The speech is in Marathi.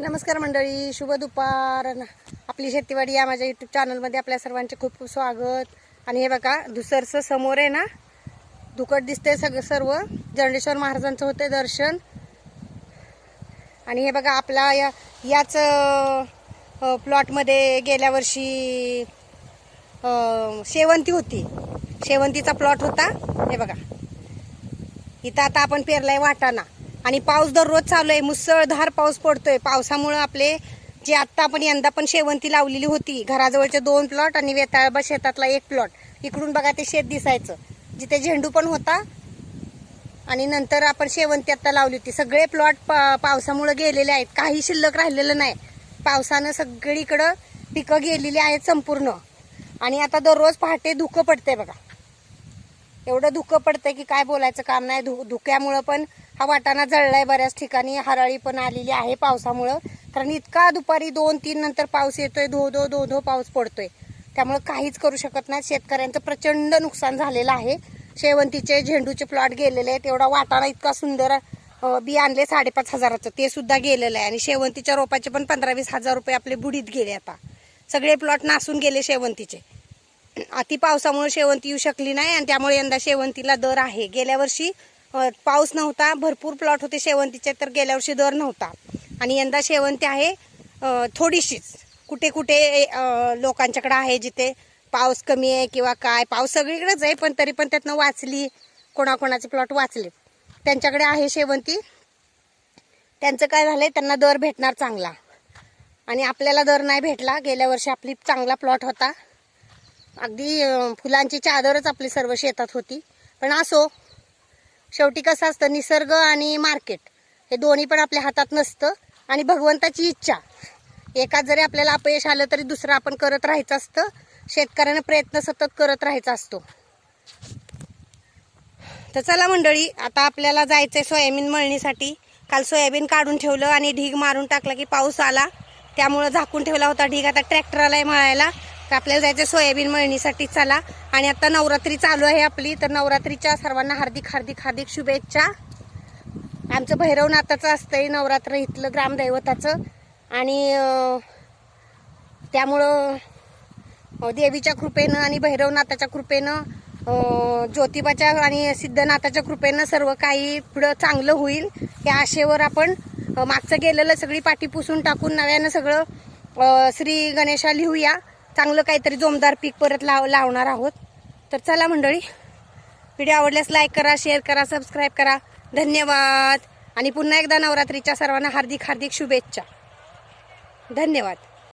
नमस्कार मंडळी शुभ दुपार. आपली शेतीवाडी या माझ्या युट्यूब चॅनलमध्ये आपल्या सर्वांचे खूप खूप स्वागत. आणि हे बघा दुसरचं समोर आहे ना दुकट दिसते सगळं सर्व. जर्नेश्वर महाराजांचं होते दर्शन. आणि हे बघा आपला या याच प्लॉटमध्ये गेल्या वर्षी शेवंती होती. शेवंतीचा प्लॉट होता. हे बघा. इथं आता आपण पेरलाय वाटाणा. आणि पाऊस दररोज चालू आहे मुसळधार पाऊस पडतोय. पावसामुळं आपले जे आत्ता आपण यंदा पण शेवंती लावलेली होती घराजवळचे दोन प्लॉट आणि वेताळबा शेतातला एक प्लॉट इकडून बघा ते शेत दिसायचं. जिथे झेंडू पण होता आणि नंतर आपण शेवंती आत्ता लावली होती. सगळे प्लॉट पा पावसामुळं गेलेले आहेत. काही शिल्लक राहिलेलं नाही. पावसानं सगळीकडं पिकं गेलेली आहेत संपूर्ण. आणि आता दररोज पहाटे धुकं पडतंय बघा. एवढं धुकं पडतंय की काय बोलायचं काम नाही. धु धुक्यामुळं पण हा वाटाणा जळलाय बऱ्याच ठिकाणी हराळी पण आलेली आहे पावसामुळं. कारण इतका दुपारी दोन तीन नंतर पाऊस येतोय धो धो धो धो पाऊस पडतोय. त्यामुळं काहीच करू शकत नाही शेतकऱ्यांचं प्रचंड नुकसान झालेलं आहे. शेवंतीचे झेंडूचे प्लॉट गेलेले आहेत. एवढा वाटाणा इतका सुंदर बी आणले साडेपाच हजाराचं. ते सुद्धा गेलेलं आहे. आणि शेवंतीच्या रोपाचे पण पंधरा वीस हजार रुपये आपले बुडीत गेले आता. सगळे प्लॉट नासून गेले शेवंतीचे. अति पावसामुळे शेवंती येऊ शकली नाही आणि त्यामुळे यंदा शेवंतीला दर आहे. गेल्या वर्षी पाऊस नव्हता भरपूर प्लॉट होते शेवंतीचे तर गेल्या वर्षी दर नव्हता. आणि यंदा शेवंती आहे थोडीशीच. कुठे कुठे लोकांच्याकडे आहे जिथे पाऊस कमी आहे किंवा काय पाऊस सगळीकडेच आहे पण तरी पण त्यातनं वाचली कोणाकोणाचे प्लॉट वाचले त्यांच्याकडे आहे शेवंती. त्यांचं काय झालं आहे त्यांना दर भेटणार चांगला. आणि आपल्याला दर नाही भेटला गेल्या वर्षी आपली चांगला प्लॉट होता. अगदी फुलांची चादरच आपली सर्व शेतात होती. पण असो शेवटी कसं असतं निसर्ग आणि मार्केट हे दोन्ही पण आपल्या हातात नसतं आणि भगवंताची इच्छा. एका जरी आपल्याला अपयश आलं तरी दुसरं आपण करत राहायचं असतं. शेतकऱ्यानं प्रयत्न सतत करत राहायचा असतो. तर चला मंडळी आता आपल्याला जायचंय सोयाबीन मळणीसाठी. काल सोयाबीन काढून ठेवलं आणि ढीग मारून टाकला की पाऊस आला. त्यामुळं झाकून ठेवला होता ढीग. आता ट्रॅक्टर मळायला. तर आपल्याला जायचं सोयाबीन मळणीसाठी. चला. आणि आता नवरात्री चालू आहे आपली. तर नवरात्रीच्या सर्वांना हार्दिक हार्दिक हार्दिक शुभेच्छा. आमचं भैरवनाथाचं असतंय नवरात्र इथलं ग्रामदैवताचं. आणि त्यामुळं देवीच्या कृपेनं आणि भैरवनाथाच्या कृपेनं ज्योतिबाच्या आणि सिद्धनाथाच्या कृपेनं सर्व काही पुढं चांगलं होईल. या आशेवर आपण मागचं गेलेलं सगळी पाठी पुसून टाकून नव्यानं सगळं श्री गणेशा लिहूया. चांगलं काहीतरी जोमदार पीक परत लाव लावणार आहोत. तर चला मंडळी व्हिडिओ आवडल्यास लाईक करा शेअर करा सबस्क्राईब करा. धन्यवाद. आणि पुन्हा एकदा नवरात्रीच्या सर्वांना हार्दिक हार्दिक शुभेच्छा. धन्यवाद.